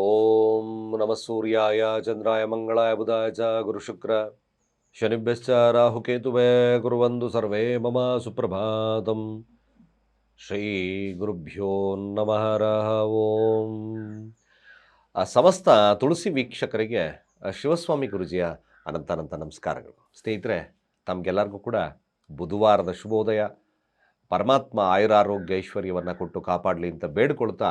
ಓಂ ನಮ ಸೂರ್ಯಾಯ ಚಂದ್ರಾಯ ಮಂಗಳಾಯ ಬುಧಾಯ ಚ ಗುರುಶುಕ್ರ ಶನಿಭ್ಯಶ್ಚ ರಾಹುಕೇತುವೇ ಕುರುವಂದು ಸರ್ವೇ ಮಮ ಸುಪ್ರಭಾತಂ ಶ್ರೀ ಗುರುಭ್ಯೋ ನಮಃ ಓಂ ಆ ಸಮಸ್ತ ತುಳಸಿ ವೀಕ್ಷಕರಿಗೆ ಶಿವಸ್ವಾಮಿ ಗುರುಜಿಯ ಅನಂತ ಅನಂತ ನಮಸ್ಕಾರಗಳು. ಸ್ನೇಹಿತರೆ, ತಮಗೆಲ್ಲರಿಗೂ ಕೂಡ ಬುಧವಾರದ ಶುಭೋದಯ. ಪರಮಾತ್ಮ ಆಯುರಾರೋಗ್ಯ ಐಶ್ವರ್ಯವನ್ನು ಕೊಟ್ಟು ಕಾಪಾಡಲಿ ಅಂತ ಬೇಡ್ಕೊಳ್ತಾ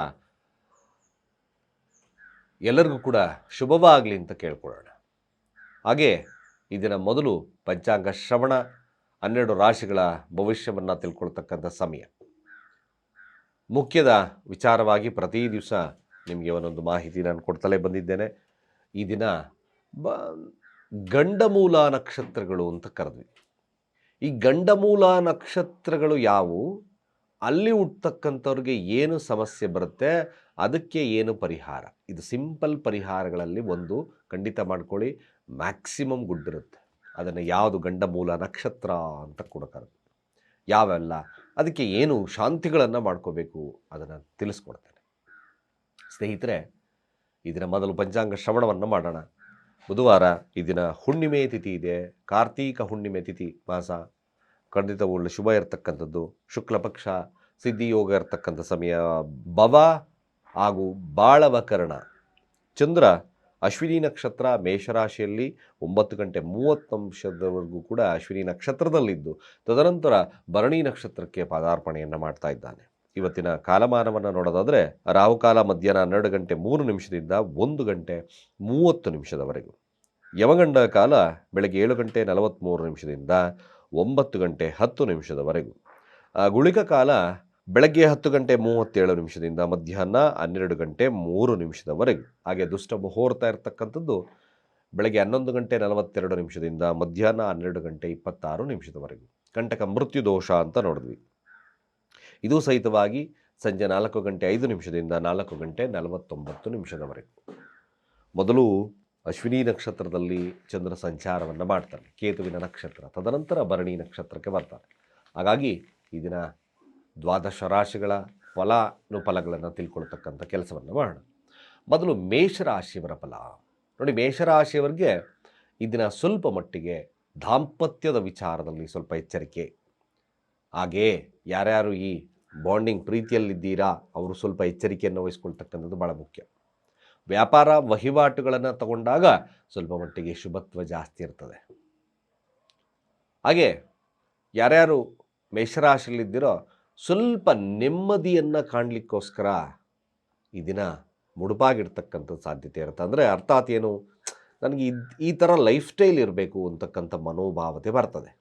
ಎಲ್ಲರಿಗೂ ಕೂಡ ಶುಭವಾಗಲಿ ಅಂತ ಕೇಳ್ಕೊಳ್ಳೋಣ. ಹಾಗೆ ದಿನ ಮೊದಲು ಪಂಚಾಂಗ ಶ್ರವಣ, ಹನ್ನೆರಡು ರಾಶಿಗಳ ಭವಿಷ್ಯವನ್ನು ತಿಳ್ಕೊಳ್ತಕ್ಕಂಥ ಸಮಯ. ಮುಖ್ಯದ ವಿಚಾರವಾಗಿ ಪ್ರತಿ ದಿವಸ ನಿಮಗೆ ಒಂದೊಂದು ಮಾಹಿತಿ ನಾನು ಕೊಡ್ತಲೇ ಬಂದಿದ್ದೇನೆ. ಈ ದಿನ ಬ, ಗಂಡಮೂಲ ನಕ್ಷತ್ರಗಳು ಅಂತ ಕರೆದ್ವಿ. ಈ ಗಂಡಮೂಲ ನಕ್ಷತ್ರಗಳು ಯಾವುವು? ಅಲ್ಲಿ ಹುಟ್ಟತಕ್ಕಂಥವ್ರಿಗೆ ಏನು ಸಮಸ್ಯೆ ಬರುತ್ತೆ? ಅದಕ್ಕೆ ಏನು ಪರಿಹಾರ? ಇದು ಸಿಂಪಲ್ ಪರಿಹಾರಗಳಲ್ಲಿ ಒಂದು ಖಂಡಿತ ಮಾಡ್ಕೊಳ್ಳಿ, ಮ್ಯಾಕ್ಸಿಮಮ್ ಗುಡ್ ಇರುತ್ತೆ ಅದನ್ನು ಯಾವುದು ಗಂಡ ಮೂಲ ನಕ್ಷತ್ರ ಅಂತ ಕೂಡ ಕರೆದು. ಯಾವೆಲ್ಲ? ಅದಕ್ಕೆ ಏನು ಶಾಂತಿಗಳನ್ನು ಮಾಡ್ಕೋಬೇಕು ಅದನ್ನು ತಿಳಿಸ್ಕೊಡ್ತೇನೆ. ಸ್ನೇಹಿತರೆ ದಿನ ಮೊದಲು ಪಂಚಾಂಗ ಶ್ರವಣವನ್ನು ಮಾಡೋಣ. ಬುಧವಾರ ಈ ದಿನ ಹುಣ್ಣಿಮೆ ತಿಥಿ ಇದೆ. ಕಾರ್ತೀಕ ಹುಣ್ಣಿಮೆ ತಿಥಿ ಮಾಸ. ಖಂಡಿತ ಒಳ್ಳೆ ಶುಭ ಇರತಕ್ಕಂಥದ್ದು. ಶುಕ್ಲ ಪಕ್ಷ ಸಿದ್ಧಿಯೋಗ ಇರತಕ್ಕಂಥ ಸಮಯ. ಭವ ಹಾಗೂ ಬಾಳವಕರಣ. ಚಂದ್ರ, ಅಶ್ವಿನಿ ನಕ್ಷತ್ರ ಮೇಷರಾಶಿಯಲ್ಲಿ ಒಂಬತ್ತು ಗಂಟೆ ಮೂವತ್ತು ಅಂಶದವರೆಗೂ ಕೂಡ ಅಶ್ವಿನಿ ನಕ್ಷತ್ರದಲ್ಲಿದ್ದು, ತದನಂತರ ಭರಣಿ ನಕ್ಷತ್ರಕ್ಕೆ ಪಾದಾರ್ಪಣೆಯನ್ನು ಮಾಡ್ತಾ ಇದ್ದಾನೆ. ಇವತ್ತಿನ ಕಾಲಮಾನವನ್ನು ನೋಡೋದಾದರೆ, ರಾಹುಕಾಲ ಮಧ್ಯಾಹ್ನ ಹನ್ನೆರಡು ಗಂಟೆ ಮೂರು ನಿಮಿಷದಿಂದ ಒಂದು ಗಂಟೆ ಮೂವತ್ತು ನಿಮಿಷದವರೆಗೂ. ಯಮಗಂಡ ಕಾಲ ಬೆಳಗ್ಗೆ ಏಳು ಗಂಟೆ ನಲವತ್ತ್ಮೂರು ನಿಮಿಷದಿಂದ ಒಂಬತ್ತು ಗಂಟೆ ಹತ್ತು ನಿಮಿಷದವರೆಗೂ. ಗುಳಿಕ ಕಾಲ ಬೆಳಗ್ಗೆ ಹತ್ತು ಗಂಟೆ ಮೂವತ್ತೇಳು ನಿಮಿಷದಿಂದ ಮಧ್ಯಾಹ್ನ ಹನ್ನೆರಡು ಗಂಟೆ ಮೂರು ನಿಮಿಷದವರೆಗೆ. ಹಾಗೆ ದುಷ್ಟ ಮುಹೂರ್ತ ಇರತಕ್ಕಂಥದ್ದು ಬೆಳಗ್ಗೆ ಹನ್ನೊಂದು ಗಂಟೆ ನಲವತ್ತೆರಡು ನಿಮಿಷದಿಂದ ಮಧ್ಯಾಹ್ನ ಹನ್ನೆರಡು ಗಂಟೆ ಇಪ್ಪತ್ತಾರು ನಿಮಿಷದವರೆಗೆ. ಕಂಟಕ ಮೃತ್ಯು ದೋಷ ಅಂತ ನೋಡಿದ್ವಿ. ಇದು ಸಹಿತವಾಗಿ ಸಂಜೆ ನಾಲ್ಕು ಗಂಟೆ ಐದು ನಿಮಿಷದಿಂದ ನಾಲ್ಕು ಗಂಟೆ ನಲವತ್ತೊಂಬತ್ತು ನಿಮಿಷದವರೆಗೆ. ಮೊದಲು ಅಶ್ವಿನಿ ನಕ್ಷತ್ರದಲ್ಲಿ ಚಂದ್ರ ಸಂಚಾರವನ್ನು ಮಾಡ್ತಾನೆ. ಕೇತುವಿನ ನಕ್ಷತ್ರ, ತದನಂತರ ಭರಣಿ ನಕ್ಷತ್ರಕ್ಕೆ ಬರ್ತಾನೆ. ಹಾಗಾಗಿ ಈ ದಿನ ದ್ವಾದಶ ರಾಶಿಗಳ ಫಲಾನುಫಲಗಳನ್ನು ತಿಳ್ಕೊಳ್ತಕ್ಕಂಥ ಕೆಲಸವನ್ನು ಮಾಡೋಣ. ಮೊದಲು ಮೇಷರಾಶಿಯವರ ಫಲ. ನೋಡಿ, ಮೇಷರಾಶಿಯವರಿಗೆ ದಿನ ಸ್ವಲ್ಪ ಮಟ್ಟಿಗೆ ದಾಂಪತ್ಯದ ವಿಚಾರದಲ್ಲಿ ಸ್ವಲ್ಪ ಎಚ್ಚರಿಕೆ. ಹಾಗೇ ಯಾರ್ಯಾರು ಈ ಬಾಂಡಿಂಗ್ ಪ್ರೀತಿಯಲ್ಲಿದ್ದೀರಾ, ಅವರು ಸ್ವಲ್ಪ ಎಚ್ಚರಿಕೆಯನ್ನು ವಹಿಸ್ಕೊಳ್ತಕ್ಕಂಥದ್ದು ಭಾಳ ಮುಖ್ಯ. ವ್ಯಾಪಾರ ವಹಿವಾಟುಗಳನ್ನು ತಗೊಂಡಾಗ ಸ್ವಲ್ಪ ಮಟ್ಟಿಗೆ ಶುಭತ್ವ ಜಾಸ್ತಿ ಇರ್ತದೆ. ಹಾಗೆ ಯಾರ್ಯಾರು ಮೇಷರಾಶಿಯಲ್ಲಿದ್ದೀರೋ ಸ್ವಲ್ಪ ನೆಮ್ಮದಿಯನ್ನು ಕಾಣಲಿಕ್ಕೋಸ್ಕರ ಈ ದಿನ ಮುಡುಪಾಗಿರ್ತಕ್ಕಂಥ ಸಾಧ್ಯತೆ ಇರುತ್ತೆ. ಅಂದರೆ ಅರ್ಥಾತ್ ಏನು, ನನಗೆ ಇದ್, ಈ ಥರ ಲೈಫ್ ಸ್ಟೈಲ್ ಇರಬೇಕು ಅಂತಕ್ಕಂಥ ಮನೋಭಾವತೆ ಬರ್ತದೆ.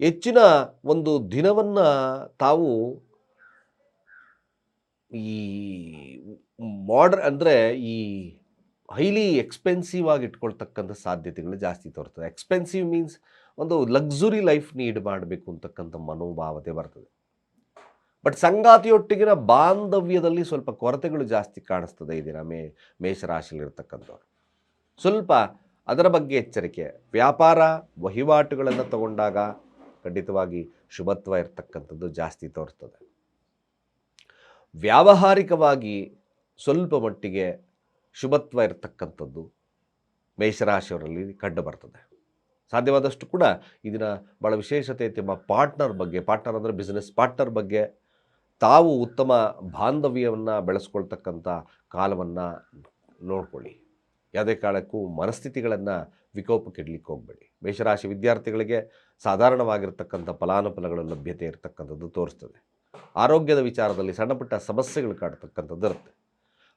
ಹೆಚ್ಚಿನ ಒಂದು ದಿನವನ್ನು ತಾವು ಈ ಮಾಡ್ರ್ ಅಂದರೆ ಈ ಹೈಲಿ ಎಕ್ಸ್ಪೆನ್ಸಿವ್ ಆಗಿ ಇಟ್ಕೊಳ್ತಕ್ಕಂಥ ಸಾಧ್ಯತೆಗಳು ಜಾಸ್ತಿ ತೋರ್ತದೆ. ಎಕ್ಸ್ಪೆನ್ಸಿವ್ ಮೀನ್ಸ್ ಒಂದು ಲಕ್ಸುರಿ ಲೈಫ್ ನೀಡ್ ಮಾಡಬೇಕು ಅಂತಕ್ಕಂಥ ಮನೋಭಾವತೆ ಬರ್ತದೆ. ಬಟ್ ಸಂಗಾತಿಯೊಟ್ಟಿಗಿನ ಬಾಂಧವ್ಯದಲ್ಲಿ ಸ್ವಲ್ಪ ಕೊರತೆಗಳು ಜಾಸ್ತಿ ಕಾಣಿಸ್ತದೆ ಈ ದಿನ ಮೇ, ಮೇಷರಾಶಿಯಲ್ಲಿರ್ತಕ್ಕಂಥವ್ರು. ಸ್ವಲ್ಪ ಅದರ ಬಗ್ಗೆ ಎಚ್ಚರಿಕೆ. ವ್ಯಾಪಾರ, ವಹಿವಾಟುಗಳನ್ನು ತಗೊಂಡಾಗ ಖಂಡಿತವಾಗಿ ಶುಭತ್ವ ಇರ್ತಕ್ಕಂಥದ್ದು ಜಾಸ್ತಿ ತೋರ್ತದೆ. ವ್ಯಾವಹಾರಿಕವಾಗಿ ಸ್ವಲ್ಪ ಮಟ್ಟಿಗೆ ಶುಭತ್ವ ಇರತಕ್ಕಂಥದ್ದು ಮೇಷರಾಶಿಯವರಲ್ಲಿ ಕಂಡು ಬರ್ತದೆ. ಸಾಧ್ಯವಾದಷ್ಟು ಕೂಡ ಇದನ್ನ ಭಾಳ ವಿಶೇಷತೆ ತಮ್ಮ ಪಾರ್ಟ್ನರ್ ಬಗ್ಗೆ, ಪಾರ್ಟ್ನರ್ ಅಂದರೆ ಬಿಸ್ನೆಸ್ ಪಾರ್ಟ್ನರ್ ಬಗ್ಗೆ ತಾವು ಉತ್ತಮ ಬಾಂಧವ್ಯವನ್ನು ಬೆಳೆಸ್ಕೊಳ್ತಕ್ಕಂಥ ಕಾಲವನ್ನು ನೋಡ್ಕೊಳ್ಳಿ. ಯಾವುದೇ ಕಾಲಕ್ಕೂ ಮನಸ್ಥಿತಿಗಳನ್ನು ವಿಕೋಪಕ್ಕಿಡ್ಲಿಕ್ಕೆ ಹೋಗಬೇಡಿ. ಮೇಷರಾಶಿ ವಿದ್ಯಾರ್ಥಿಗಳಿಗೆ ಸಾಧಾರಣವಾಗಿರ್ತಕ್ಕಂಥ ಫಲಾನುಫಲಗಳ ಲಭ್ಯತೆ ಇರತಕ್ಕಂಥದ್ದು ತೋರಿಸ್ತದೆ. ಆರೋಗ್ಯದ ವಿಚಾರದಲ್ಲಿ ಸಣ್ಣಪುಟ್ಟ ಸಮಸ್ಯೆಗಳು ಕಾಡ್ತಕ್ಕಂಥದ್ದು ಇರುತ್ತೆ.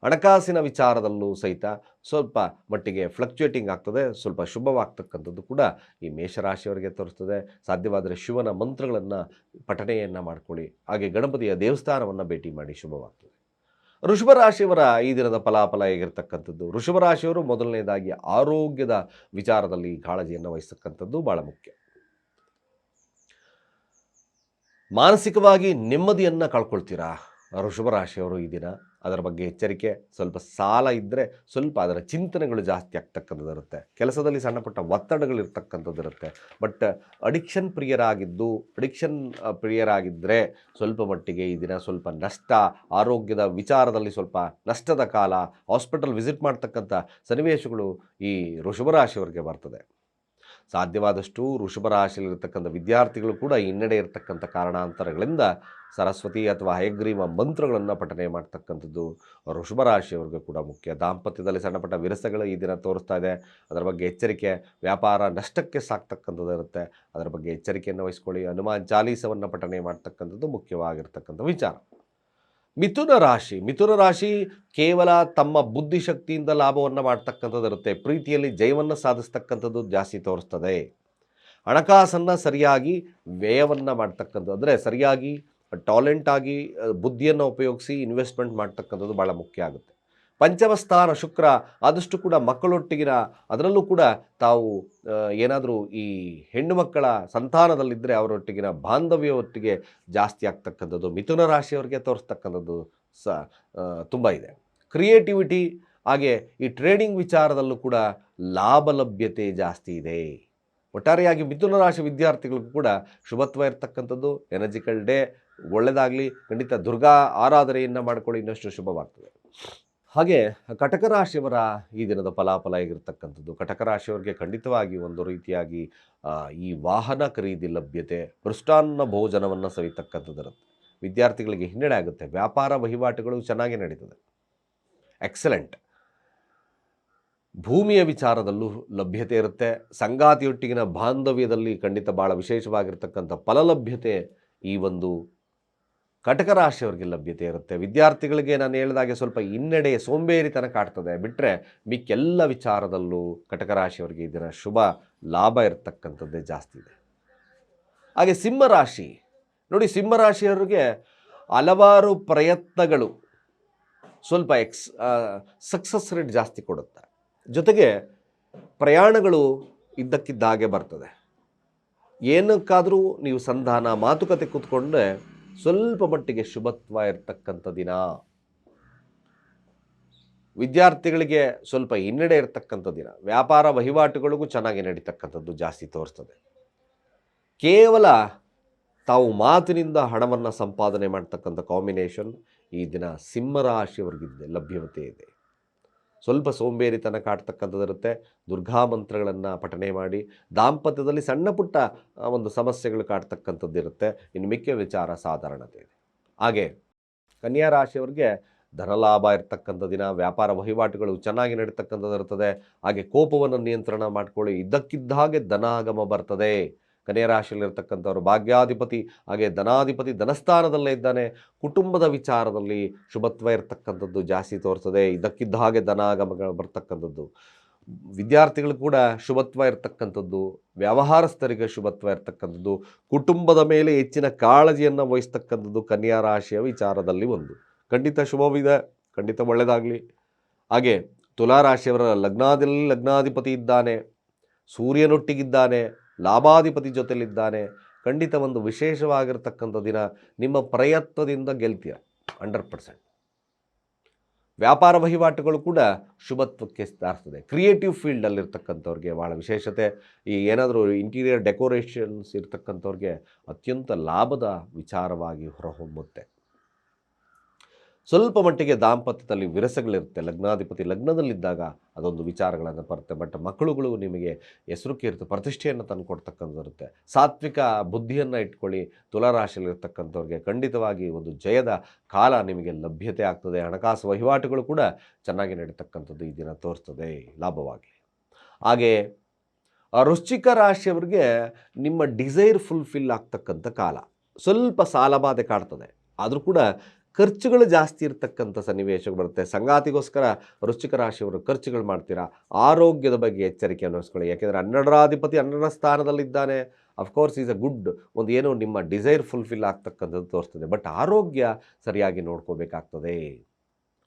ಹಣಕಾಸಿನ ವಿಚಾರದಲ್ಲೂ ಸಹಿತ ಸ್ವಲ್ಪ ಮಟ್ಟಿಗೆ ಫ್ಲಕ್ಚುಯೇಟಿಂಗ್ ಆಗ್ತದೆ, ಸ್ವಲ್ಪ ಶುಭವಾಗ್ತಕ್ಕಂಥದ್ದು ಕೂಡ ಈ ಮೇಷರಾಶಿಯವರಿಗೆ ತೋರಿಸ್ತದೆ. ಸಾಧ್ಯವಾದರೆ ಶಿವನ ಮಂತ್ರಗಳನ್ನು ಪಠಣೆಯನ್ನು ಮಾಡಿಕೊಳ್ಳಿ. ಹಾಗೆ ಗಣಪತಿಯ ದೇವಸ್ಥಾನವನ್ನು ಭೇಟಿ ಮಾಡಿ, ಶುಭವಾಗ್ತದೆ. ರಾಶಿಯವರ ಈ ದಿನದ ಫಲಾಫಲ ಹೇಗಿರ್ತಕ್ಕಂಥದ್ದು? ರಾಶಿಯವರು ಮೊದಲನೇದಾಗಿ ಆರೋಗ್ಯದ ವಿಚಾರದಲ್ಲಿ ಕಾಳಜಿಯನ್ನು ವಹಿಸ್ತಕ್ಕಂಥದ್ದು ಭಾಳ ಮುಖ್ಯ. ಮಾನಸಿಕವಾಗಿ ನೆಮ್ಮದಿಯನ್ನು ಕಳ್ಕೊಳ್ತೀರಾ ರಾಶಿಯವರು ಈ ದಿನ? ಅದರ ಬಗ್ಗೆ ಎಚ್ಚರಿಕೆ, ಸ್ವಲ್ಪ ಸಾಲ ಇದ್ದರೆ ಸ್ವಲ್ಪ ಅದರ ಚಿಂತನೆಗಳು ಜಾಸ್ತಿ ಆಗ್ತಕ್ಕಂಥದ್ದು ಇರುತ್ತೆ. ಕೆಲಸದಲ್ಲಿ ಸಣ್ಣ ಪುಟ್ಟ ಒತ್ತಡಗಳು ಇರ್ತಕ್ಕಂಥದ್ದು ಇರುತ್ತೆ. ಬಟ್ ಅಡಿಕ್ಷನ್ ಪ್ರಿಯರಾಗಿದ್ದು, ಅಡಿಕ್ಷನ್ ಪ್ರಿಯರಾಗಿದ್ದರೆ ಸ್ವಲ್ಪ ಮಟ್ಟಿಗೆ ಈ ದಿನ ಸ್ವಲ್ಪ ನಷ್ಟ, ಆರೋಗ್ಯದ ವಿಚಾರದಲ್ಲಿ ಸ್ವಲ್ಪ ನಷ್ಟದ ಕಾಲ, ಹಾಸ್ಪಿಟಲ್ ವಿಸಿಟ್ ಮಾಡ್ತಕ್ಕಂಥ ಸನ್ನಿವೇಶಗಳು ಈ ಋಷಭ ರಾಶಿಯವರಿಗೆ ಬರ್ತದೆ. ಸಾಧ್ಯವಾದಷ್ಟು ವೃಷಭ ರಾಶಿಯಲ್ಲಿರ್ತಕ್ಕಂಥ ವಿದ್ಯಾರ್ಥಿಗಳು ಕೂಡ ಹಿನ್ನಡೆ ಇರತಕ್ಕಂಥ ಕಾರಣಾಂತರಗಳಿಂದ ಸರಸ್ವತಿ ಅಥವಾ ಹಯಗ್ರೀವ ಮಂತ್ರಗಳನ್ನು ಪಠನೆ ಮಾಡ್ತಕ್ಕಂಥದ್ದು ವೃಷಭ ರಾಶಿಯವ್ರಿಗೆ ಕೂಡ ಮುಖ್ಯ. ದಾಂಪತ್ಯದಲ್ಲಿ ಸಣ್ಣಪಟ್ಟ ವಿರಸಗಳು ಈ ದಿನ ತೋರಿಸ್ತಾ ಇದೆ. ಅದರ ಬಗ್ಗೆ ಎಚ್ಚರಿಕೆ, ವ್ಯಾಪಾರ ನಷ್ಟಕ್ಕೆ ಸಾಕ್ತಕ್ಕಂಥದ್ದು ಇರುತ್ತೆ. ಅದರ ಬಗ್ಗೆ ಎಚ್ಚರಿಕೆಯನ್ನು ವಹಿಸ್ಕೊಳ್ಳಿ. ಹನುಮಾನ್ ಚಾಲೀಸವನ್ನು ಪಠನೆ ಮಾಡ್ತಕ್ಕಂಥದ್ದು ಮುಖ್ಯವಾಗಿರ್ತಕ್ಕಂಥ ವಿಚಾರ. ಮಿಥುನ ರಾಶಿ. ಮಿಥುನ ರಾಶಿ ಕೇವಲ ತಮ್ಮ ಬುದ್ಧಿಶಕ್ತಿಯಿಂದ ಲಾಭವನ್ನು ಮಾಡ್ತಕ್ಕಂಥದ್ದು ಇರುತ್ತೆ. ಪ್ರೀತಿಯಲ್ಲಿ ಜಯವನ್ನು ಸಾಧಿಸ್ತಕ್ಕಂಥದ್ದು ಜಾಸ್ತಿ ತೋರಿಸ್ತದೆ. ಹಣಕಾಸನ್ನು ಸರಿಯಾಗಿ ವ್ಯಯವನ್ನು ಮಾಡ್ತಕ್ಕಂಥದ್ದು. ಅಂದರೆ ಸರಿಯಾಗಿ, ಟಾಲೆಂಟಾಗಿ ಬುದ್ಧಿಯನ್ನು ಉಪಯೋಗಿಸಿ ಇನ್ವೆಸ್ಟ್ಮೆಂಟ್ ಮಾಡ್ತಕ್ಕಂಥದ್ದು ಭಾಳ ಮುಖ್ಯ ಆಗುತ್ತೆ. ಪಂಚಮ ಸ್ಥಾನ ಶುಕ್ರ ಆದಷ್ಟು ಕೂಡ ಮಕ್ಕಳೊಟ್ಟಿಗಿನ ಅದರಲ್ಲೂ ಕೂಡ ತಾವು ಏನಾದರೂ ಈ ಹೆಣ್ಣು ಮಕ್ಕಳ ಸಂತಾನದಲ್ಲಿದ್ದರೆ ಅವರೊಟ್ಟಿಗಿನ ಬಾಂಧವ್ಯ ಒಟ್ಟಿಗೆ ಜಾಸ್ತಿ ಆಗ್ತಕ್ಕಂಥದ್ದು, ಮಿಥುನ ರಾಶಿಯವರಿಗೆ ತೋರಿಸ್ತಕ್ಕಂಥದ್ದು ಸ ತುಂಬ ಇದೆ. ಕ್ರಿಯೇಟಿವಿಟಿ, ಹಾಗೆ ಈ ಟ್ರೇಡಿಂಗ್ ವಿಚಾರದಲ್ಲೂ ಕೂಡ ಲಾಭ ಲಭ್ಯತೆ ಜಾಸ್ತಿ ಇದೆ. ಒಟ್ಟಾರೆಯಾಗಿ ಮಿಥುನ ರಾಶಿ ವಿದ್ಯಾರ್ಥಿಗಳಿಗೂ ಕೂಡ ಶುಭತ್ವ ಇರತಕ್ಕಂಥದ್ದು, ಎನರ್ಜಿಕಲ್ ಡೇ ಒಳ್ಳೆಯದಾಗಲಿ ಖಂಡಿತ ದುರ್ಗಾ ಆರಾಧನೆಯನ್ನು ಮಾಡಿಕೊಳ್ಳಿ, ಇನ್ನಷ್ಟು ಶುಭವಾಗ್ತದೆ. ಹಾಗೆ ಕಟಕ ರಾಶಿಯವರ ಈ ದಿನದ ಫಲಾಫಲ ಆಗಿರ್ತಕ್ಕಂಥದ್ದು. ಕಟಕ ರಾಶಿಯವರಿಗೆ ಖಂಡಿತವಾಗಿ ಒಂದು ರೀತಿಯಾಗಿ ಈ ವಾಹನ ಖರೀದಿ ಲಭ್ಯತೆ, ಮೃಷ್ಟಾನ್ನ ಭೋಜನವನ್ನು ಸವಿತಕ್ಕಂಥದ್ದು ಇರುತ್ತೆ ವಿದ್ಯಾರ್ಥಿಗಳಿಗೆ ಹಿನ್ನಡೆ ಆಗುತ್ತೆ. ವ್ಯಾಪಾರ ವಹಿವಾಟುಗಳು ಚೆನ್ನಾಗಿ ನಡೀತದೆ. ಎಕ್ಸಲೆಂಟ್ ಭೂಮಿಯ ವಿಚಾರದಲ್ಲೂ ಲಭ್ಯತೆ ಇರುತ್ತೆ. ಸಂಗಾತಿಯೊಟ್ಟಿಗಿನ ಬಾಂಧವ್ಯದಲ್ಲಿ ಖಂಡಿತ ಭಾಳ ವಿಶೇಷವಾಗಿರ್ತಕ್ಕಂಥ ಫಲಲಭ್ಯತೆ ಈ ಒಂದು ಕಟಕ ರಾಶಿಯವರಿಗೆ ಲಭ್ಯತೆ ಇರುತ್ತೆ. ವಿದ್ಯಾರ್ಥಿಗಳಿಗೆ ನಾನು ಹೇಳಿದಾಗೆ ಸ್ವಲ್ಪ ಹಿನ್ನಡೆ ಸೋಂಬೇರಿತನ ಕಾಡ್ತದೆ. ಬಿಟ್ಟರೆ ಮಿಕ್ಕೆಲ್ಲ ವಿಚಾರದಲ್ಲೂ ಕಟಕ ರಾಶಿಯವರಿಗೆ ಇದರ ಶುಭ, ಲಾಭ ಇರತಕ್ಕಂಥದ್ದೇ ಜಾಸ್ತಿ ಇದೆ. ಹಾಗೆ ಸಿಂಹರಾಶಿ ನೋಡಿ ಸಿಂಹರಾಶಿಯವರಿಗೆ ಹಲವಾರು ಪ್ರಯತ್ನಗಳು ಸ್ವಲ್ಪ ಎಕ್ಸ್ ಸಕ್ಸಸ್ ರೇಟ್ ಜಾಸ್ತಿ ಕೊಡುತ್ತೆ. ಜೊತೆಗೆ ಪ್ರಯಾಣಗಳು ಇದ್ದಕ್ಕಿದ್ದ ಹಾಗೆ ಬರ್ತದೆ. ಏನಕ್ಕಾದರೂ ನೀವು ಸಂಧಾನ, ಮಾತುಕತೆ ಕೂತ್ಕೊಂಡ್ರೆ ಸ್ವಲ್ಪ ಮಟ್ಟಿಗೆ ಶುಭತ್ವ ಇರತಕ್ಕಂಥ ದಿನ. ವಿದ್ಯಾರ್ಥಿಗಳಿಗೆ ಸ್ವಲ್ಪ ಹಿನ್ನಡೆ ಇರತಕ್ಕಂಥ ದಿನ. ವ್ಯಾಪಾರ ವಹಿವಾಟುಗಳಿಗೂ ಚೆನ್ನಾಗಿ ನಡೀತಕ್ಕಂಥದ್ದು ಜಾಸ್ತಿ ತೋರಿಸ್ತದೆ. ಕೇವಲ ತಾವು ಮಾತಿನಿಂದ ಹಣವನ್ನು ಸಂಪಾದನೆ ಮಾಡ್ತಕ್ಕಂಥ ಕಾಂಬಿನೇಷನ್ ಈ ದಿನ ಸಿಂಹರಾಶಿವರೆಗಿದೆ ಲಭ್ಯತೆ ಇದೆ. ಸ್ವಲ್ಪ ಸೋಂಬೇರಿತನ ಕಾಡ್ತಕ್ಕಂಥದ್ದಿರುತ್ತೆ. ದುರ್ಗಾ ಮಂತ್ರಗಳನ್ನು ಪಠನೆ ಮಾಡಿ, ದಾಂಪತ್ಯದಲ್ಲಿ ಸಣ್ಣ ಪುಟ್ಟ ಒಂದು ಸಮಸ್ಯೆಗಳು ಕಾಡ್ತಕ್ಕಂಥದ್ದಿರುತ್ತೆ. ಇನ್ನು ಮಿಕ್ಕ ವಿಚಾರ ಸಾಧಾರಣತೆ ಇದೆ. ಹಾಗೆ ಕನ್ಯಾ ರಾಶಿಯವರಿಗೆ ಧನಲಾಭ ಇರ್ತಕ್ಕಂಥ ದಿನ, ವ್ಯಾಪಾರ ವಹಿವಾಟುಗಳು ಚೆನ್ನಾಗಿ ನಡೀತಕ್ಕಂಥದ್ದು ಇರ್ತದೆ ಹಾಗೆ ಕೋಪವನ್ನು ನಿಯಂತ್ರಣ ಮಾಡ್ಕೊಳ್ಳಿ. ಇದ್ದಕ್ಕಿದ್ದ ಹಾಗೆ ಧನಾಗಮ ಬರ್ತದೆ. ಕನ್ಯಾ ರಾಶಿಯಲ್ಲಿರ್ತಕ್ಕಂಥವ್ರು ಭಾಗ್ಯಾಧಿಪತಿ, ಹಾಗೆ ಧನಾಧಿಪತಿ ಧನಸ್ಥಾನದಲ್ಲೇ ಇದ್ದಾನೆ. ಕುಟುಂಬದ ವಿಚಾರದಲ್ಲಿ ಶುಭತ್ವ ಇರತಕ್ಕಂಥದ್ದು ಜಾಸ್ತಿ ತೋರ್ತದೆ ಇದಕ್ಕಿದ್ದ ಹಾಗೆ ಧನಾಗಮಗಳು ಬರ್ತಕ್ಕಂಥದ್ದು. ವಿದ್ಯಾರ್ಥಿಗಳು ಕೂಡ ಶುಭತ್ವ ಇರತಕ್ಕಂಥದ್ದು, ವ್ಯವಹಾರಸ್ಥರಿಗೆ ಶುಭತ್ವ ಇರತಕ್ಕಂಥದ್ದು, ಕುಟುಂಬದ ಮೇಲೆ ಹೆಚ್ಚಿನ ಕಾಳಜಿಯನ್ನು ವಹಿಸ್ತಕ್ಕಂಥದ್ದು ಕನ್ಯಾ ರಾಶಿಯ ವಿಚಾರದಲ್ಲಿ ಒಂದು. ಖಂಡಿತ ಶುಭವಿದೆ, ಖಂಡಿತ ಒಳ್ಳೆಯದಾಗಲಿ ಹಾಗೆ ತುಲಾ ರಾಶಿಯವರ ಲಗ್ನಾದಲ್ಲಿ ಲಗ್ನಾಧಿಪತಿ ಇದ್ದಾನೆ, ಸೂರ್ಯನೊಟ್ಟಿಗಿದ್ದಾನೆ ಲಾಭಾಧಿಪತಿ ಜೊತೆಲಿದ್ದಾನೆ. ಖಂಡಿತ ಒಂದು ವಿಶೇಷವಾಗಿರ್ತಕ್ಕಂಥ ದಿನ ನಿಮ್ಮ ಪ್ರಯತ್ನದಿಂದ ಗೆಲ್ತೀರ ಹಂಡ್ರೆಡ್ ಪರ್ಸೆಂಟ್. ವ್ಯಾಪಾರ ವಹಿವಾಟುಗಳು ಕೂಡ ಶುಭತ್ವಕ್ಕೆ ಸಾರಿಸ್ತದೆ ಕ್ರಿಯೇಟಿವ್ ಫೀಲ್ಡಲ್ಲಿರ್ತಕ್ಕಂಥವ್ರಿಗೆ ಭಾಳ ವಿಶೇಷತೆ. ಈ ಏನಾದರೂ ಇಂಟೀರಿಯರ್ ಡೆಕೋರೇಷನ್ಸ್ ಇರ್ತಕ್ಕಂಥವ್ರಿಗೆ ಅತ್ಯಂತ ಲಾಭದ ವಿಚಾರವಾಗಿ ಹೊರಹೊಮ್ಮುತ್ತೆ. ಸ್ವಲ್ಪ ಮಟ್ಟಿಗೆ ದಾಂಪತ್ಯದಲ್ಲಿ ವಿರಸಗಳಿರುತ್ತೆ. ಲಗ್ನಾಧಿಪತಿ ಲಗ್ನದಲ್ಲಿದ್ದಾಗ ಅದೊಂದು ವಿಚಾರಗಳನ್ನು ಬರುತ್ತೆ. ಬಟ್ ಮಕ್ಕಳುಗಳು ನಿಮಗೆ ಹೆಸರು ಕೀರ್ತಿ ಪ್ರತಿಷ್ಠೆಯನ್ನು ತಂದುಕೊಡ್ತಕ್ಕಂಥದ್ದಿರುತ್ತೆ ಸಾತ್ವಿಕ ಬುದ್ಧಿಯನ್ನು ಇಟ್ಕೊಳ್ಳಿ. ತುಲಾರಾಶಿಯಲ್ಲಿರ್ತಕ್ಕಂಥವ್ರಿಗೆ ಖಂಡಿತವಾಗಿ ಒಂದು ಜಯದ ಕಾಲ ನಿಮಗೆ ಲಭ್ಯತೆ ಆಗ್ತದೆ. ಹಣಕಾಸು ವಹಿವಾಟುಗಳು ಕೂಡ ಚೆನ್ನಾಗಿ ನಡೀತಕ್ಕಂಥದ್ದು ಈ ದಿನ ತೋರಿಸ್ತದೆ. ಲಾಭವಾಗಿ ಹಾಗೆ ವೃಶ್ಚಿಕ ರಾಶಿಯವ್ರಿಗೆ ನಿಮ್ಮ ಡಿಸೈರ್ ಫುಲ್ಫಿಲ್ ಆಗ್ತಕ್ಕಂಥ ಕಾಲ. ಸ್ವಲ್ಪ ಸಾಲಬಾಧೆ ಕಾಡ್ತದೆ ಆದರೂ ಕೂಡ ಖರ್ಚುಗಳು ಜಾಸ್ತಿ ಇರತಕ್ಕಂಥ ಸನ್ನಿವೇಶಗಳು ಬರುತ್ತೆ. ಸಂಗಾತಿಗೋಸ್ಕರ ವೃಶ್ಚಿಕ ರಾಶಿಯವರು ಖರ್ಚುಗಳು ಮಾಡ್ತೀರಾ? ಆರೋಗ್ಯದ ಬಗ್ಗೆ ಎಚ್ಚರಿಕೆಯನ್ನು ವಹಿಸ್ಕೊಳ್ಳಿ ಯಾಕೆಂದರೆ ಹನ್ನೆರಡರಾಧಿಪತಿ ಹನ್ನೆರಡರ ಸ್ಥಾನದಲ್ಲಿದ್ದಾನೆ. Of course is a good ಒಂದು ಏನೋ ನಿಮ್ಮ ಡಿಸೈರ್ ಫುಲ್ಫಿಲ್ ಆಗ್ತಕ್ಕಂಥದ್ದು ತೋರಿಸ್ತದೆ. ಬಟ್ ಆರೋಗ್ಯ ಸರಿಯಾಗಿ ನೋಡ್ಕೋಬೇಕಾಗ್ತದೆ.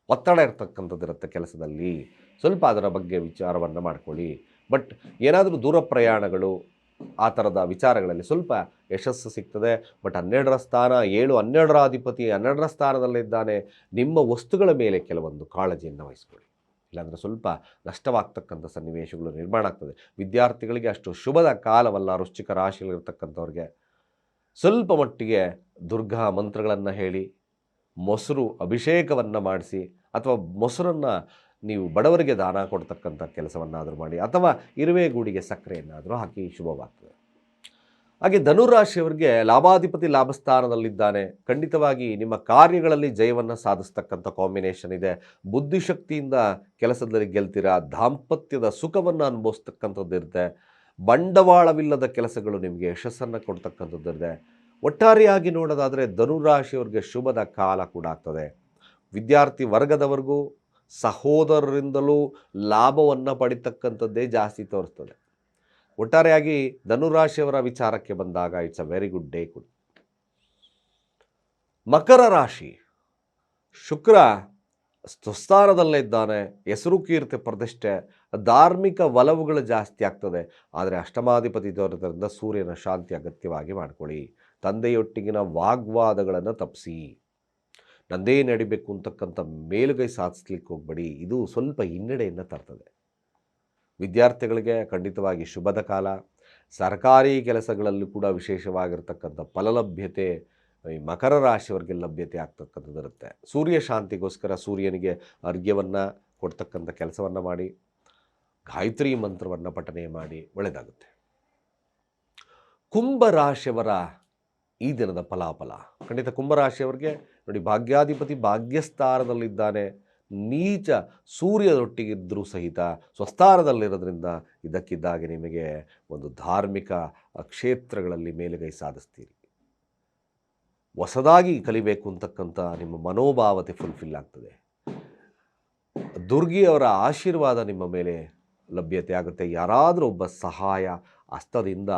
ಒತ್ತಡ ಇರ್ತಕ್ಕಂಥದ್ದು ಇರುತ್ತೆ ಕೆಲಸದಲ್ಲಿ. ಸ್ವಲ್ಪ ಅದರ ಬಗ್ಗೆ ವಿಚಾರವನ್ನು ಮಾಡ್ಕೊಳ್ಳಿ. ಬಟ್ ಏನಾದರೂ ದೂರ ಪ್ರಯಾಣಗಳು ಆ ಥರದ ವಿಚಾರಗಳಲ್ಲಿ ಸ್ವಲ್ಪ ಯಶಸ್ಸು ಸಿಗ್ತದೆ. ಬಟ್ ಹನ್ನೆರಡರ ಸ್ಥಾನ, ಏಳು ಹನ್ನೆರಡರ ಅಧಿಪತಿ, ಹನ್ನೆರಡರ ಸ್ಥಾನದಲ್ಲಿದ್ದಾನೆ. ನಿಮ್ಮ ವಸ್ತುಗಳ ಮೇಲೆ ಕೆಲವೊಂದು ಕಾಳಜಿಯನ್ನು ವಹಿಸ್ಕೊಳ್ಳಿ. ಇಲ್ಲಾಂದರೆ ಸ್ವಲ್ಪ ನಷ್ಟವಾಗ್ತಕ್ಕಂಥ ಸನ್ನಿವೇಶಗಳು ನಿರ್ಮಾಣ ಆಗ್ತದೆ. ವಿದ್ಯಾರ್ಥಿಗಳಿಗೆ ಅಷ್ಟು ಶುಭದ ಕಾಲವಲ್ಲ, ವೃಶ್ಚಿಕ ರಾಶಿಯಲ್ಲಿರ್ತಕ್ಕಂಥವ್ರಿಗೆ. ಸ್ವಲ್ಪ ಮಟ್ಟಿಗೆ ದುರ್ಗಾ ಮಂತ್ರಗಳನ್ನು ಹೇಳಿ, ಮೊಸರು ಅಭಿಷೇಕವನ್ನು ಮಾಡಿಸಿ, ಅಥವಾ ಮೊಸರನ್ನು ನೀವು ಬಡವರಿಗೆ ದಾನ ಕೊಡ್ತಕ್ಕಂಥ ಕೆಲಸವನ್ನಾದರೂ ಮಾಡಿ ಅಥವಾ ಇರುವೆ ಗೂಡಿಗೆ ಸಕ್ಕರೆಯನ್ನಾದರೂ ಹಾಕಿ ಶುಭವಾಗ್ತದೆ. ಹಾಗೆ ಧನುರಾಶಿಯವರಿಗೆ ಲಾಭಾಧಿಪತಿ ಲಾಭಸ್ಥಾನದಲ್ಲಿದ್ದಾನೆ. ಖಂಡಿತವಾಗಿ ನಿಮ್ಮ ಕಾರ್ಯಗಳಲ್ಲಿ ಜಯವನ್ನು ಸಾಧಿಸ್ತಕ್ಕಂಥ ಕಾಂಬಿನೇಷನ್ ಇದೆ. ಬುದ್ಧಿಶಕ್ತಿಯಿಂದ ಕೆಲಸದಲ್ಲಿ ಗೆಲ್ತೀರಾ? ದಾಂಪತ್ಯದ ಸುಖವನ್ನು ಅನುಭವಿಸ್ತಕ್ಕಂಥದ್ದು ಇರುತ್ತೆ. ಬಂಡವಾಳವಿಲ್ಲದ ಕೆಲಸಗಳು ನಿಮಗೆ ಯಶಸ್ಸನ್ನು ಕೊಡ್ತಕ್ಕಂಥದ್ದು ಇದೆ ಒಟ್ಟಾರೆಯಾಗಿ ನೋಡೋದಾದರೆ ಧನುರಾಶಿಯವ್ರಿಗೆ ಶುಭದ ಕಾಲ ಕೂಡ ಆಗ್ತದೆ. ವಿದ್ಯಾರ್ಥಿ ವರ್ಗದವರೆಗೂ ಸಹೋದರರಿಂದಲೂ ಲಾಭವನ್ನು ಪಡಿತಕ್ಕಂಥದ್ದೇ ಜಾಸ್ತಿ ತೋರಿಸ್ತದೆ. ಒಟ್ಟಾರೆಯಾಗಿ ಧನುರಾಶಿಯವರ ವಿಚಾರಕ್ಕೆ ಬಂದಾಗ it's a very good day good ಮಕರ ರಾಶಿ, ಶುಕ್ರ ಸ್ವಸ್ಥಾನದಲ್ಲೇ ಇದ್ದಾನೆ, ಹೆಸರು ಕೀರ್ತಿ ಪ್ರತಿಷ್ಠೆ, ಧಾರ್ಮಿಕ ಒಲವುಗಳು ಜಾಸ್ತಿ ಆಗ್ತದೆ, ಆದರೆ ಅಷ್ಟಮಾಧಿಪತಿ ತೋರಿದ್ರಿಂದ ಸೂರ್ಯನ ಶಾಂತಿ ಅಗತ್ಯವಾಗಿ ಮಾಡಿಕೊಳ್ಳಿ. ತಂದೆಯೊಟ್ಟಿಗಿನ ವಾಗ್ವಾದಗಳನ್ನು ತಪ್ಪಿಸಿ ನಂದೇ ನಡಿಬೇಕು ಅಂತಕ್ಕಂಥ ಮೇಲುಗೈ ಸಾಧಿಸ್ಲಿಕ್ಕೆ ಹೋಗ್ಬೇಡಿ. ಇದು ಸ್ವಲ್ಪ ಹಿನ್ನಡೆಯನ್ನು ತರ್ತದೆ. ವಿದ್ಯಾರ್ಥಿಗಳಿಗೆ ಖಂಡಿತವಾಗಿ ಶುಭದ ಕಾಲ. ಸರ್ಕಾರಿ ಕೆಲಸಗಳಲ್ಲೂ ಕೂಡ ವಿಶೇಷವಾಗಿರ್ತಕ್ಕಂಥ ಫಲಲಭ್ಯತೆ, ಈ ಮಕರ ರಾಶಿಯವರಿಗೆ ಲಭ್ಯತೆ ಆಗ್ತಕ್ಕಂಥದ್ದು ಇರುತ್ತೆ. ಸೂರ್ಯ ಶಾಂತಿಗೋಸ್ಕರ ಸೂರ್ಯನಿಗೆ ಅರ್ಘ್ಯವನ್ನು ಕೊಡ್ತಕ್ಕಂಥ ಕೆಲಸವನ್ನು ಮಾಡಿ, ಗಾಯತ್ರಿ ಮಂತ್ರವನ್ನು ಪಠನೆ ಮಾಡಿ ಒಳ್ಳೆಯದಾಗುತ್ತೆ. ಕುಂಭರಾಶಿಯವರ ಈ ದಿನದ ಫಲಾಫಲ. ಖಂಡಿತ ಕುಂಭರಾಶಿಯವರಿಗೆ ನೋಡಿ ಭಾಗ್ಯಾಧಿಪತಿ ಭಾಗ್ಯಸ್ಥಾನದಲ್ಲಿದ್ದಾನೆ. ನೀಚ ಸೂರ್ಯದೊಟ್ಟಿಗಿದ್ದರೂ ಸಹಿತ ಸ್ವಸ್ಥಾನದಲ್ಲಿರೋದ್ರಿಂದ ಇದಕ್ಕಿದ್ದಾಗೆ ನಿಮಗೆ ಒಂದು ಧಾರ್ಮಿಕ ಕ್ಷೇತ್ರಗಳಲ್ಲಿ ಮೇಲುಗೈ ಸಾಧಿಸ್ತೀರಿ. ಹೊಸದಾಗಿ ಕಲಿಬೇಕು ಅಂತಕ್ಕಂಥ ನಿಮ್ಮ ಮನೋಭಾವತೆ ಫುಲ್ಫಿಲ್ ಆಗ್ತದೆ. ದುರ್ಗಿಯವರ ಆಶೀರ್ವಾದ ನಿಮ್ಮ ಮೇಲೆ ಲಭ್ಯತೆ ಆಗುತ್ತೆ. ಯಾರಾದರೂ ಒಬ್ಬ ಸಹಾಯ ಹಸ್ತದಿಂದ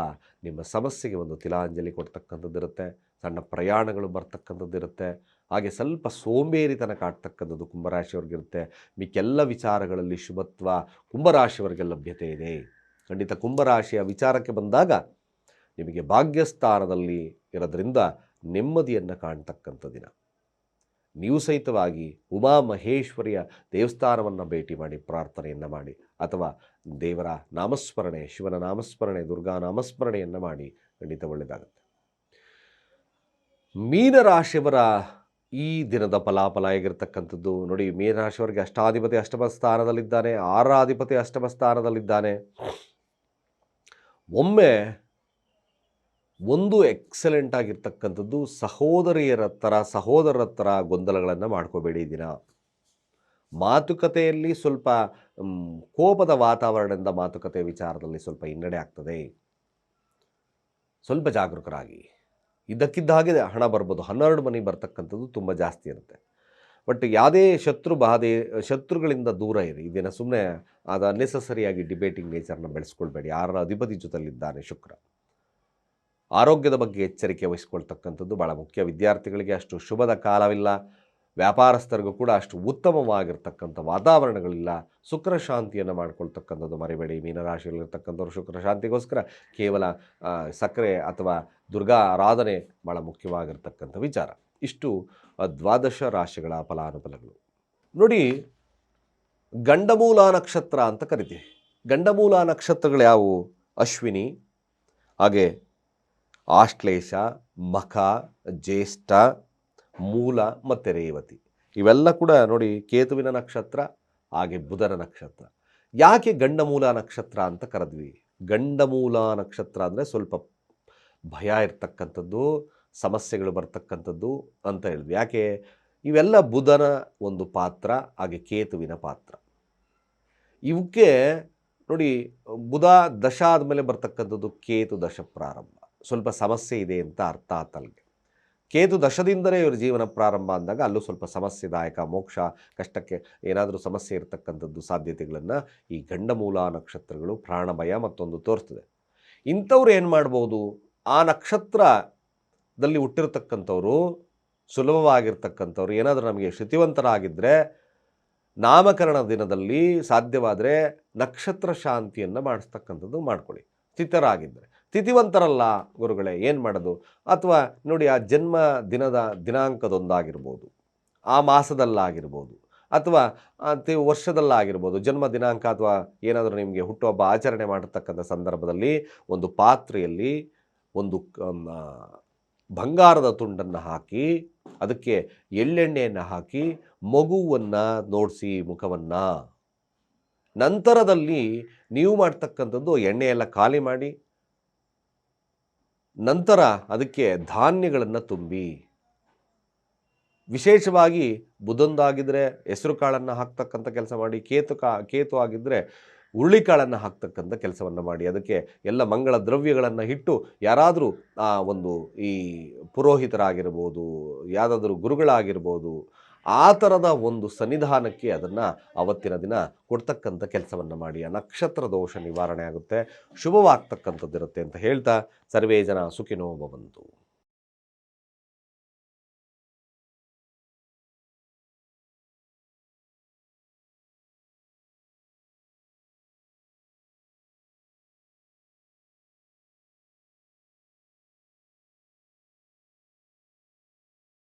ನಿಮ್ಮ ಸಮಸ್ಯೆಗೆ ಒಂದು ತಿಲಾಂಜಲಿ ಕೊಡ್ತಕ್ಕಂಥದ್ದಿರುತ್ತೆ ಸಣ್ಣ ಪ್ರಯಾಣಗಳು ಬರ್ತಕ್ಕಂಥದ್ದಿರುತ್ತೆ ಹಾಗೆ ಸ್ವಲ್ಪ ಸೋಂಬೇರಿತನ ಕಾಡ್ತಕ್ಕಂಥದ್ದು ಕುಂಭರಾಶಿಯವ್ರಿಗಿರುತ್ತೆ. ಮಿಕ್ಕೆಲ್ಲ ವಿಚಾರಗಳಲ್ಲಿ ಶುಭತ್ವ ಕುಂಭರಾಶಿಯವರಿಗೆ ಲಭ್ಯತೆ ಇದೆ. ಖಂಡಿತ ಕುಂಭರಾಶಿಯ ವಿಚಾರಕ್ಕೆ ಬಂದಾಗ ನಿಮಗೆ ಭಾಗ್ಯಸ್ಥಾನದಲ್ಲಿ ಇರೋದ್ರಿಂದ ನೆಮ್ಮದಿಯನ್ನು ಕಾಣ್ತಕ್ಕಂಥ ದಿನ. ನೀವು ಸಹಿತವಾಗಿ ಉಮಾ ಮಹೇಶ್ವರಿಯ ದೇವಸ್ಥಾನವನ್ನು ಭೇಟಿ ಮಾಡಿ, ಪ್ರಾರ್ಥನೆಯನ್ನು ಮಾಡಿ, ಅಥವಾ ದೇವರ ನಾಮಸ್ಮರಣೆ, ಶಿವನ ನಾಮಸ್ಮರಣೆ, ದುರ್ಗಾ ನಾಮಸ್ಮರಣೆಯನ್ನು ಮಾಡಿ ಖಂಡಿತ ಒಳ್ಳೆಯದಾಗುತ್ತೆ ಮೀನರಾಶಿಯವರ ಈ ದಿನದ ಫಲಾಫಲ ಆಗಿರ್ತಕ್ಕಂಥದ್ದು, ನೋಡಿ ಮೀನರಾಶಿಯವರಿಗೆ ಅಷ್ಟಾಧಿಪತಿ ಅಷ್ಟಮ ಸ್ಥಾನದಲ್ಲಿದ್ದಾನೆ, ಆರಾಧಿಪತಿ ಅಷ್ಟಮ ಸ್ಥಾನದಲ್ಲಿದ್ದಾನೆ. ಒಮ್ಮೆ ಒಂದು ಎಕ್ಸಲೆಂಟ್ ಆಗಿರ್ತಕ್ಕಂಥದ್ದು, ಸಹೋದರಿಯರ ಹತ್ರ ಸಹೋದರರ ಹತ್ರ ಗೊಂದಲಗಳನ್ನು ಮಾಡ್ಕೋಬೇಡಿ ದಿನ. ಮಾತುಕತೆಯಲ್ಲಿ ಸ್ವಲ್ಪ ಕೋಪದ ವಾತಾವರಣದಿಂದ ಮಾತುಕತೆ ವಿಚಾರದಲ್ಲಿ ಸ್ವಲ್ಪ ಹಿನ್ನಡೆ ಆಗ್ತದೆ. ಸ್ವಲ್ಪ ಜಾಗರೂಕರಾಗಿ. ಇದ್ದಕ್ಕಿದ್ದ ಹಾಗೆ ಹಣ ಬರ್ಬೋದು. ಹನ್ನೆರಡು ಮನೆ ಬರ್ತಕ್ಕಂಥದ್ದು ತುಂಬ ಜಾಸ್ತಿ ಇರುತ್ತೆ. ಬಟ್ ಯಾವುದೇ ಶತ್ರು ಬಾಧೆ, ಶತ್ರುಗಳಿಂದ ದೂರ ಇರಿ. ಇದನ್ನು ಸುಮ್ಮನೆ ಅದು ಅನ್ನೆಸಸರಿಯಾಗಿ ಡಿಬೇಟಿಂಗ್ ನೇಚರ್ನ ಬೆಳೆಸ್ಕೊಳ್ಬೇಡಿ. ಯಾರ ಅಧಿಪತಿ ಜೊತೆಲಿದ್ದಾನೆ ಶುಕ್ರ. ಆರೋಗ್ಯದ ಬಗ್ಗೆ ಎಚ್ಚರಿಕೆ ವಹಿಸ್ಕೊಳ್ತಕ್ಕಂಥದ್ದು ಭಾಳ ಮುಖ್ಯ. ವಿದ್ಯಾರ್ಥಿಗಳಿಗೆ ಅಷ್ಟು ಶುಭದ ಕಾಲವಿಲ್ಲ. ವ್ಯಾಪಾರಸ್ಥರಿಗೂ ಕೂಡ ಅಷ್ಟು ಉತ್ತಮವಾಗಿರ್ತಕ್ಕಂಥ ವಾತಾವರಣಗಳಿಲ್ಲ. ಶುಕ್ರ ಶಾಂತಿಯನ್ನು ಮಾಡ್ಕೊಳ್ತಕ್ಕಂಥದ್ದು ಮರಿಬೇಡಿ. ಮೀನರಾಶಿಯಲ್ಲಿರ್ತಕ್ಕಂಥವ್ರು ಶುಕ್ರ ಶಾಂತಿಗೋಸ್ಕರ ಕೇವಲ ಸಕ್ಕರೆ ಅಥವಾ ದುರ್ಗಾ ಆರಾಧನೆ ಭಾಳ ಮುಖ್ಯವಾಗಿರ್ತಕ್ಕಂಥ ವಿಚಾರ. ಇಷ್ಟು ದ್ವಾದಶ ರಾಶಿಗಳ ಫಲಾನುಫಲಗಳು ನೋಡಿ, ಗಂಡಮೂಲ ನಕ್ಷತ್ರ ಅಂತ ಕರಿತೀವಿ. ಗಂಡಮೂಲ ನಕ್ಷತ್ರಗಳು ಯಾವುವು? ಅಶ್ವಿನಿ, ಹಾಗೆ ಆಶ್ಲೇಷ, ಮಖ, ಜ್ಯೇಷ್ಠ ಮೂಲ ಮತ್ತು ರೇವತಿ. ಇವೆಲ್ಲ ಕೂಡ ನೋಡಿ ಕೇತುವಿನ ನಕ್ಷತ್ರ, ಹಾಗೆ ಬುಧನ ನಕ್ಷತ್ರ. ಯಾಕೆ ಗಂಡಮೂಲ ನಕ್ಷತ್ರ ಅಂತ ಕರೆದ್ವಿ. ಗಂಡಮೂಲ ನಕ್ಷತ್ರ ಅಂದರೆ ಸ್ವಲ್ಪ ಭಯ ಇರ್ತಕ್ಕಂಥದ್ದು, ಸಮಸ್ಯೆಗಳು ಬರ್ತಕ್ಕಂಥದ್ದು ಅಂತ ಹೇಳಿದ್ವಿ. ಯಾಕೆ? ಇವೆಲ್ಲ ಬುಧನ ಒಂದು ಪಾತ್ರ, ಹಾಗೆ ಕೇತುವಿನ ಪಾತ್ರ. ಇವಕ್ಕೆ ನೋಡಿ ಬುಧ ದಶ ಆದಮೇಲೆ ಬರ್ತಕ್ಕಂಥದ್ದು ಕೇತು ದಶ ಪ್ರಾರಂಭ. ಸ್ವಲ್ಪ ಸಮಸ್ಯೆ ಇದೆ ಅಂತ ಅರ್ಥ ಆತ ಅಲ್ಲಿಗೆ ಕೇತು ದಶದಿಂದಲೇ ಇವರ ಜೀವನ ಪ್ರಾರಂಭ ಅಂದಾಗ ಅಲ್ಲೂ ಸ್ವಲ್ಪ ಸಮಸ್ಯೆದಾಯಕ, ಮೋಕ್ಷ, ಕಷ್ಟಕ್ಕೆ ಏನಾದರೂ ಸಮಸ್ಯೆ ಇರತಕ್ಕಂಥದ್ದು ಸಾಧ್ಯತೆಗಳನ್ನು ಈ ಗಂಡಮೂಲ ನಕ್ಷತ್ರಗಳು ಪ್ರಾಣಭಯ ಮತ್ತೊಂದು ತೋರಿಸ್ತದೆ. ಇಂಥವ್ರು ಏನು ಮಾಡ್ಬೋದು? ಆ ನಕ್ಷತ್ರದಲ್ಲಿ ಹುಟ್ಟಿರ್ತಕ್ಕಂಥವ್ರು, ಸುಲಭವಾಗಿರ್ತಕ್ಕಂಥವ್ರು, ಏನಾದರೂ ನಮಗೆ ಶ್ರುತಿವಂತರಾಗಿದ್ದರೆ ನಾಮಕರಣ ದಿನದಲ್ಲಿ ಸಾಧ್ಯವಾದರೆ ನಕ್ಷತ್ರ ಶಾಂತಿಯನ್ನು ಮಾಡಿಸ್ತಕ್ಕಂಥದ್ದು ಮಾಡ್ಕೊಳ್ಳಿ. ಸ್ಥಿತರಾಗಿದ್ದರೆ ತಿಥಿವಂತರಲ್ಲ ಗುರುಗಳೇ, ಏನು ಮಾಡೋದು? ಅಥವಾ ನೋಡಿ ಆ ಜನ್ಮ ದಿನದ ದಿನಾಂಕದೊಂದಾಗಿರ್ಬೋದು, ಆ ಮಾಸದಲ್ಲಾಗಿರ್ಬೋದು, ಅಥವಾ ವರ್ಷದಲ್ಲಾಗಿರ್ಬೋದು, ಜನ್ಮ ದಿನಾಂಕ ಅಥವಾ ಏನಾದರೂ ನಿಮಗೆ ಹುಟ್ಟುಹಬ್ಬ ಆಚರಣೆ ಮಾಡತಕ್ಕಂಥ ಸಂದರ್ಭದಲ್ಲಿ ಒಂದು ಪಾತ್ರೆಯಲ್ಲಿ ಒಂದು ಬಂಗಾರದ ತುಂಡನ್ನು ಹಾಕಿ, ಅದಕ್ಕೆ ಎಳ್ಳೆಣ್ಣೆಯನ್ನು ಹಾಕಿ, ಮಗುವನ್ನು ನೋಡಿಸಿ ಮುಖವನ್ನು. ನಂತರದಲ್ಲಿ ನೀವು ಮಾಡ್ತಕ್ಕಂಥದ್ದು ಎಣ್ಣೆಯೆಲ್ಲ ಖಾಲಿ ಮಾಡಿ ನಂತರ ಅದಕ್ಕೆ ಧಾನ್ಯಗಳನ್ನು ತುಂಬಿ. ವಿಶೇಷವಾಗಿ ಬುಧಂದಾಗಿದ್ದರೆ ಹೆಸರು ಕಾಳನ್ನು ಹಾಕ್ತಕ್ಕಂಥ ಕೆಲಸ ಮಾಡಿ ಕೇತು ಕಾ ಕೇತು ಆಗಿದ್ದರೆ ಹುರುಳಿಕಾಳನ್ನು ಹಾಕ್ತಕ್ಕಂಥ ಕೆಲಸವನ್ನು ಮಾಡಿ. ಅದಕ್ಕೆ ಎಲ್ಲ ಮಂಗಳ ದ್ರವ್ಯಗಳನ್ನು ಇಟ್ಟು ಯಾರಾದರೂ, ಆ, ಒಂದು ಈ ಪುರೋಹಿತರಾಗಿರ್ಬೋದು ಯಾವುದಾದ್ರೂ ಗುರುಗಳಾಗಿರ್ಬೋದು, ಆ ಥರದ ಒಂದು ಸನ್ನಿಧಾನಕ್ಕೆ ಅದನ್ನು ಅವತ್ತಿನ ದಿನ ಕೊಡ್ತಕ್ಕಂಥ ಕೆಲಸವನ್ನು ಮಾಡಿ. ಆ ನಕ್ಷತ್ರ ದೋಷ ನಿವಾರಣೆ ಆಗುತ್ತೆ. ಶುಭವಾಗ್ತಕ್ಕಂಥದ್ದಿರುತ್ತೆ ಅಂತ ಹೇಳ್ತಾ ಸರ್ವೇ ಜನ ಸುಖಿನೋ ಭವಂತು